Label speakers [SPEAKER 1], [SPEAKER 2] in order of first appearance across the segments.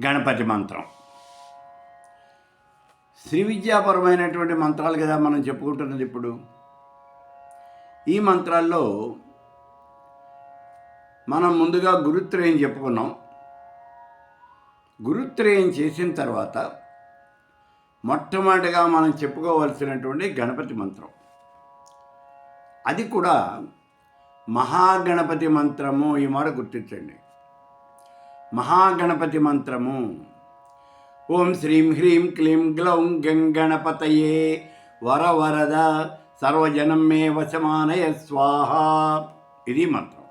[SPEAKER 1] గణపతి మంత్రం. శ్రీ విద్యాపరమైనటువంటి మంత్రాలు కదా మనం చెప్పుకుంటున్నది ఇప్పుడు. ఈ మంత్రాల్లో మనం ముందుగా గురుత్రయం చెప్పుకున్నాం. గురుత్రయం చేసిన తర్వాత మొట్టమొదటిగా మనం చెప్పుకోవలసినటువంటి గణపతి మంత్రం. అది కూడా మహాగణపతి మంత్రము ఈ మాట గుర్తించండి. మహాగణపతి మంత్రము. ఓం శ్రీం హ్రీం క్లీం గ్లౌం గంగణపతయే వరవరద సర్వజనం మే వశమానయ స్వాహ. ఇది మంత్రం.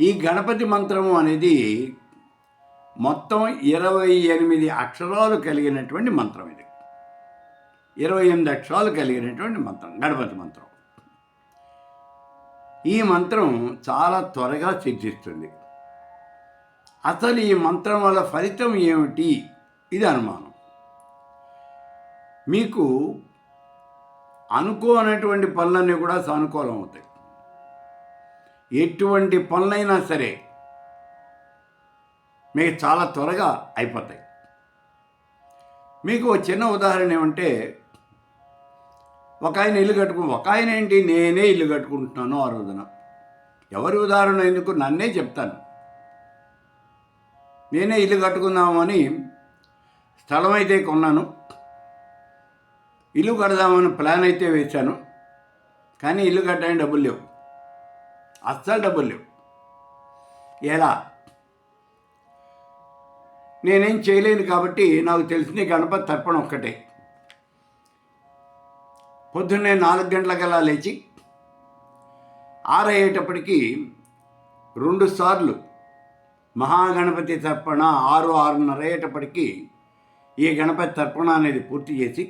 [SPEAKER 1] ఈ గణపతి మంత్రము అనేది మొత్తం ఇరవై ఎనిమిది అక్షరాలు కలిగినటువంటి మంత్రం ఇది. ఇరవై ఎనిమిది అక్షరాలు కలిగినటువంటి మంత్రం గణపతి మంత్రం. ఈ మంత్రం చాలా త్వరగా సిద్ధిస్తుంది. అసలు ఈ మంత్రం వల్ల ఫలితం ఏమిటి? ఇది అనుమానం. మీకు అనుకోనటువంటి పనులన్నీ కూడా సానుకూలం అవుతాయి. ఎటువంటి పనులైనా సరే మీకు చాలా త్వరగా అయిపోతాయి. మీకు ఒక చిన్న ఉదాహరణ ఏమంటే ఒక ఆయన ఇల్లు కట్టుకు ఒక ఆయన ఏంటి? నేనే ఇల్లు కట్టుకుంటున్నాను ఆ రోజున. ఎవరి ఉదాహరణ ఎందుకు? నన్నే చెప్తాను. నేనే ఇల్లు కట్టుకుందామని స్థలం అయితే కొన్నాను. ఇల్లు కడదామని ప్లాన్ అయితే వేశాను. కానీ ఇల్లు కట్టడానికి డబ్బులు లేవు. అస్సలు డబ్బులు లేవు. ఎలా? నేనేం చేయలేను కాబట్టి నాకు తెలిసిన గణపతి తర్పణ ఒక్కటే. పొద్దున్నే నాలుగు గంటలకల్లా లేచి ఆరయ్యేటప్పటికి రెండు సార్లు మహాగణపతి తర్పణ ఆరు ఆరున్నర అయ్యేటప్పటికీ ఈ గణపతి తర్పణ అనేది పూర్తి చేసి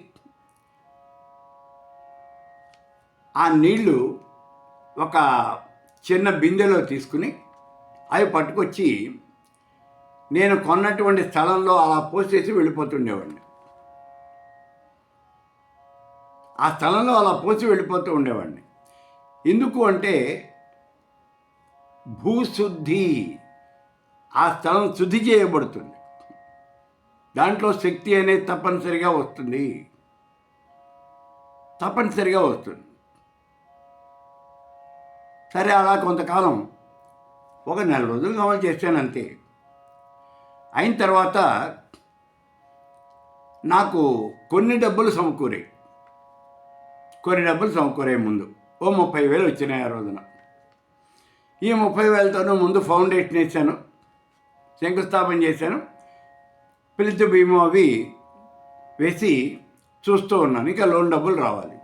[SPEAKER 1] ఆ నీళ్ళు ఒక చిన్న బిందెలో తీసుకుని అవి పట్టుకొచ్చి నేను కొన్నటువంటి స్థలంలో అలా పోసేసి వెళ్ళిపోతుండేవాడిని. ఆ స్థలంలో అలా పోసి వెళ్ళిపోతూ ఉండేవాడిని. ఎందుకు అంటే భూశుద్ధి ఆ స్థలం శుద్ధి చేయబడుతుంది. దాంట్లో శక్తి అనేది తప్పనిసరిగా వస్తుంది. తప్పనిసరిగా వస్తుంది. సరే అలా కొంతకాలం ఒక నెల రోజులు అమలు చేశాను అంతే. అయిన తర్వాత నాకు కొన్ని డబ్బులు సమకూరాయి. కొన్ని డబ్బులు సమకూరే ముందు. ఓ ముప్పై వేలు వచ్చినాయి ఆ రోజున. ఈ ముప్పై వేలతోనూ ముందు ఫౌండేషన్ వేసాను శంకుస్థాపన చేశాను. పిలిచి భీమో అవి వేసి చూస్తూ ఉన్నాను. ఇంకా లోన్ డబ్బులు రావాలి.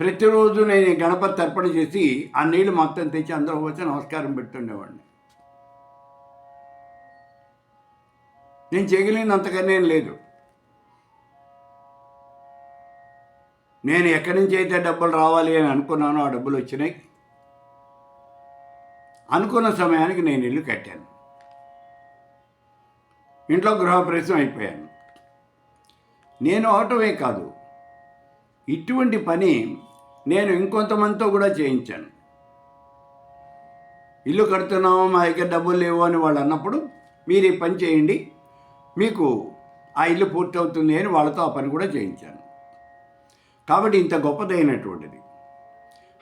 [SPEAKER 1] ప్రతిరోజు నేను గణపతి తర్పణ చేసి ఆ నీళ్ళు మొత్తం తెచ్చి అందరూ వచ్చి నమస్కారం పెట్టుండేవాడిని నేను చేయగలిగినంతకన్నా ఏం లేదు. నేను ఎక్కడి నుంచి అయితే డబ్బులు రావాలి అని అనుకున్నానో ఆ డబ్బులు వచ్చినాయి. అనుకున్న సమయానికి నేను ఇల్లు కట్టాను. ఇంట్లో గృహప్రవేశం అయిపోయాను. నేను అవటమే కాదు. ఇటువంటి పని నేను ఇంకొంతమందితో కూడా చేయించాను. ఇల్లు కడుతున్నాము మా దగ్గర డబ్బులు లేవు అని వాళ్ళు అన్నప్పుడు మీరు ఈ పని చేయండి మీకు ఆ ఇల్లు పూర్తవుతుంది అని వాళ్ళతో ఆ పని కూడా చేయించాను. కాబట్టి ఇంత గొప్పదైనటువంటిది.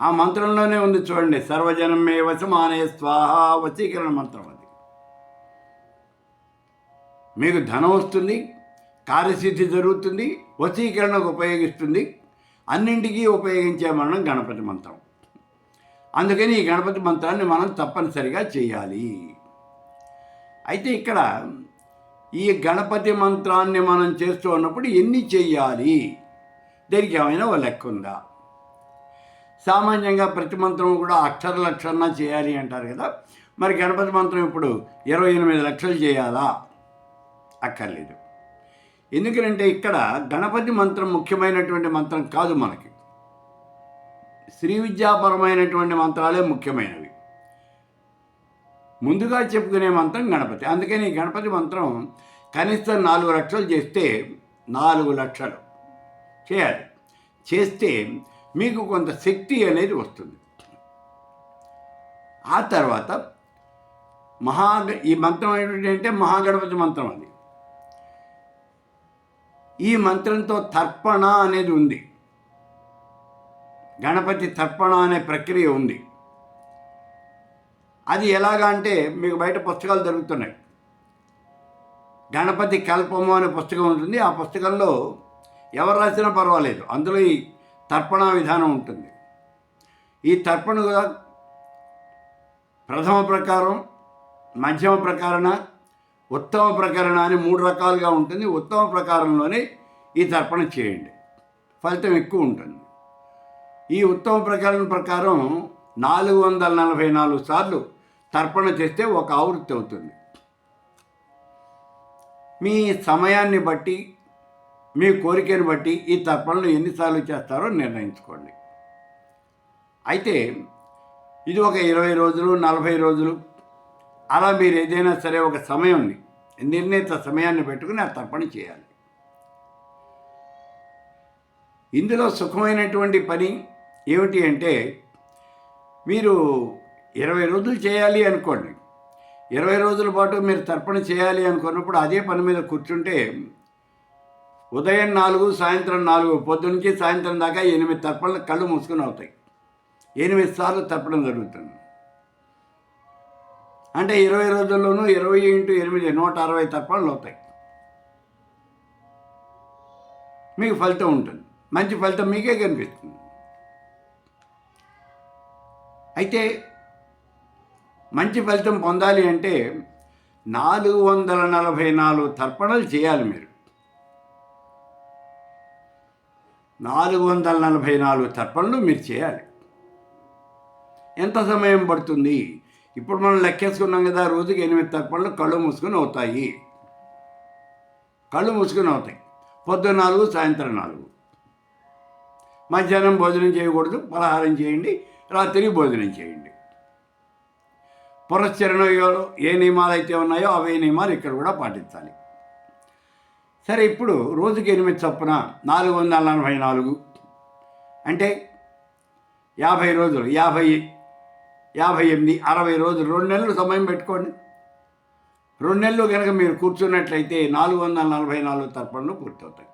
[SPEAKER 1] ఆ మంత్రంలోనే ఉంది చూడండి సర్వజనమే వశమానే స్వాహ వశీకరణ మంత్రం అది. మీకు ధనం వస్తుంది కార్యసిద్ధి జరుగుతుంది వశీకరణకు ఉపయోగిస్తుంది అన్నింటికీ ఉపయోగించే మనం గణపతి మంత్రం. అందుకని ఈ గణపతి మంత్రాన్ని మనం తప్పనిసరిగా చేయాలి. అయితే ఇక్కడ ఈ గణపతి మంత్రాన్ని మనం చేస్తూ ఉన్నప్పుడు ఎన్ని చేయాలి? దీనికి ఏమైనా ఒక లెక్క ఉందా? సామాన్యంగా ప్రతి మంత్రం కూడా అక్షర లక్షణ చేయాలి అంటారు కదా. మరి గణపతి మంత్రం ఇప్పుడు ఇరవై ఎనిమిది లక్షలు చేయాలా? అక్కర్లేదు. ఎందుకంటే ఇక్కడ గణపతి మంత్రం ముఖ్యమైనటువంటి మంత్రం కాదు మనకి. శ్రీ విద్యాపరమైనటువంటి మంత్రాలే ముఖ్యమైనవి. ముందుగా చెప్పుకునే మంత్రం గణపతి. అందుకని గణపతి మంత్రం కనీసం నాలుగు లక్షలు చేస్తే నాలుగు లక్షలు చేయాలి. చేస్తే మీకు కొంత శక్తి అనేది వస్తుంది. ఆ తర్వాత మహా ఈ మంత్రం ఏంటంటే మహాగణపతి మంత్రం అది. ఈ మంత్రంతో తర్పణ అనేది ఉంది. గణపతి తర్పణ అనే ప్రక్రియ ఉంది. అది ఎలాగా అంటే మీకు బయట పుస్తకాలు దొరుకుతున్నాయి. గణపతి కల్పము అనే పుస్తకం ఉంటుంది. ఆ పుస్తకంలో ఎవరు రాసినా పర్వాలేదు. అందులో ఈ తర్పణ విధానం ఉంటుంది. ఈ తర్పణ ప్రథమ ప్రకారం మధ్యమ ప్రకారణ ఉత్తమ ప్రకరణ అని మూడు రకాలుగా ఉంటుంది. ఉత్తమ ప్రకారంలోనే ఈ తర్పణ చేయండి. ఫలితం ఎక్కువ ఉంటుంది. ఈ ఉత్తమ ప్రకరణ ప్రకారం నాలుగు వందల నలభై నాలుగు సార్లు తర్పణ చేస్తే ఒక ఆవృత్తి అవుతుంది. మీ సమయాన్ని బట్టి మీ కోరికను బట్టి ఈ తర్పణలు ఎన్నిసార్లు చేస్తారో నిర్ణయించుకోండి. అయితే ఇది ఒక ఇరవై రోజులు నలభై రోజులు అలా మీరు ఏదైనా సరే ఒక సమయంని నిర్ణీత సమయాన్ని పెట్టుకుని ఆ తర్పణ చేయాలి. ఇందులో సుఖమైనటువంటి పని ఏమిటి అంటే మీరు ఇరవై రోజులు చేయాలి అనుకోండి. ఇరవై రోజుల పాటు మీరు తర్పణ చేయాలి అనుకున్నప్పుడు అదే పని మీద కూర్చుంటే ఉదయం నాలుగు సాయంత్రం నాలుగు పొద్దునుంచి సాయంత్రం దాకా ఎనిమిది తర్పణలు కళ్ళు మూసుకొని అవుతాయి. ఎనిమిది సార్లు తర్పణం జరుగుతుంది. అంటే ఇరవై రోజుల్లోనూ ఇరవై ఇంటూ ఎనిమిది నూట అరవై తర్పణలు అవుతాయి. మీకు ఫలితం ఉంటుంది. మంచి ఫలితం మీకే కనిపిస్తుంది. అయితే మంచి ఫలితం పొందాలి అంటే నాలుగు వందల నలభై నాలుగు తర్పణలు చేయాలి మీరు. నాలుగు వందల నలభై నాలుగు తర్పణలు మీరు చేయాలి. ఎంత సమయం పడుతుంది? ఇప్పుడు మనం లెక్కేసుకున్నాం కదా రోజుకి ఎనిమిది తర్పణలు కళ్ళు మూసుకొని అవుతాయి. కళ్ళు మూసుకొని అవుతాయి. పొద్దున్న నాలుగు సాయంత్రం నాలుగు. మధ్యాహ్నం భోజనం చేయకూడదు పలహారం చేయండి రాత్రి భోజనం చేయండి. పురశ్చరణలో ఏ నియమాలు అయితే ఉన్నాయో అవే నియమాలు ఇక్కడ కూడా పాటించాలి. సరే ఇప్పుడు రోజుకి ఎనిమిది చొప్పున నాలుగు వందల నలభై నాలుగు. అంటే యాభై రోజులు యాభై యాభై ఎనిమిది అరవై రోజులు రెండు నెలలు సమయం పెట్టుకోండి. రెండు నెలలు కనుక మీరు కూర్చున్నట్లయితే నాలుగు వందల నలభై నాలుగు తర్పణలు పూర్తవుతాయి.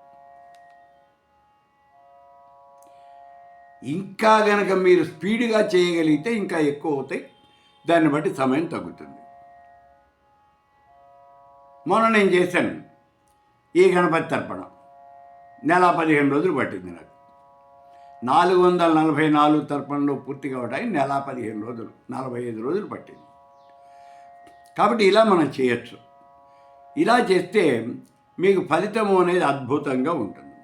[SPEAKER 1] ఇంకా కనుక మీరు స్పీడ్గా చేయగలిగితే ఇంకా ఎక్కువ అవుతాయి. దాన్ని బట్టి సమయం తగ్గుతుంది. మొన్న నేను చేశాను. ఈ గణపతి తర్పణం నెల పదిహేను రోజులు పట్టింది నాకు. నాలుగు వందల నలభై నాలుగు తర్పణలు పూర్తి కావడానికి నెల పదిహేను రోజులు నలభై ఐదు రోజులు పట్టింది. కాబట్టి ఇలా మనం చేయొచ్చు. ఇలా చేస్తే మీకు ఫలితము అనేది అద్భుతంగా ఉంటుంది.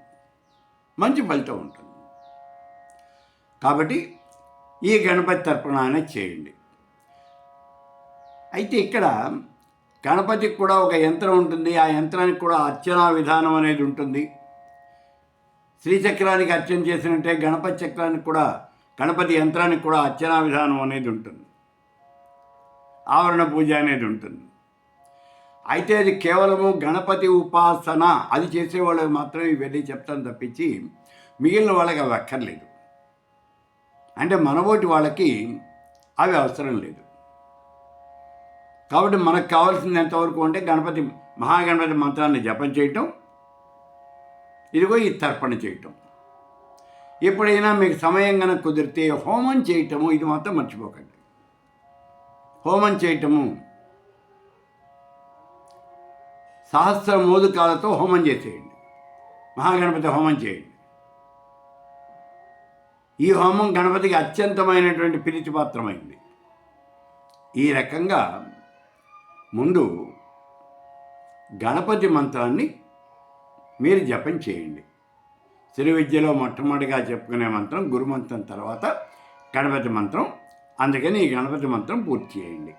[SPEAKER 1] మంచి ఫలితం ఉంటుంది. కాబట్టి ఈ గణపతి తర్పణ అనేది చేయండి. అయితే ఇక్కడ గణపతికి కూడా ఒక యంత్రం ఉంటుంది. ఆ యంత్రానికి కూడా అర్చనా విధానం అనేది ఉంటుంది. శ్రీచక్రానికి అర్చన చేసినట్టే గణపతి చక్రానికి కూడా గణపతి యంత్రానికి కూడా అర్చనా విధానం అనేది ఉంటుంది. ఆవరణ పూజ అనేది ఉంటుంది. అయితే అది కేవలము గణపతి ఉపాసన అది చేసేవాళ్ళకి మాత్రమే ఇవన్నీ చెప్తాను తప్పించి మిగిలిన వాళ్ళకి అవి అక్కర్లేదు. అంటే మనబోటి వాళ్ళకి అవి అవసరం లేదు. కాబట్టి మనకు కావాల్సింది ఎంతవరకు అంటే గణపతి మహాగణపతి మంత్రాన్ని జపం చేయటం ఇదిగో ఈ తర్పణ చేయటం. ఎప్పుడైనా మీకు సమయం కనుక కుదిరితే హోమం చేయటము ఇది మాత్రం మర్చిపోకండి. హోమం చేయటము సహస్ర మోదుకాలతో హోమం చేసేయండి. మహాగణపతి హోమం చేయండి. ఈ హోమం గణపతికి అత్యంతమైనటువంటి ప్రీతిపాత్రమైంది. ఈ రకంగా ముందు గణపతి మంత్రాన్ని మీరు జపం చేయండి. శ్రీ విద్యలో మొట్టమొదటిగా చెప్పుకునే మంత్రం గురుమంత్రం తర్వాత గణపతి మంత్రం. అందుకని ఈ గణపతి మంత్రం పూర్తి చేయండి.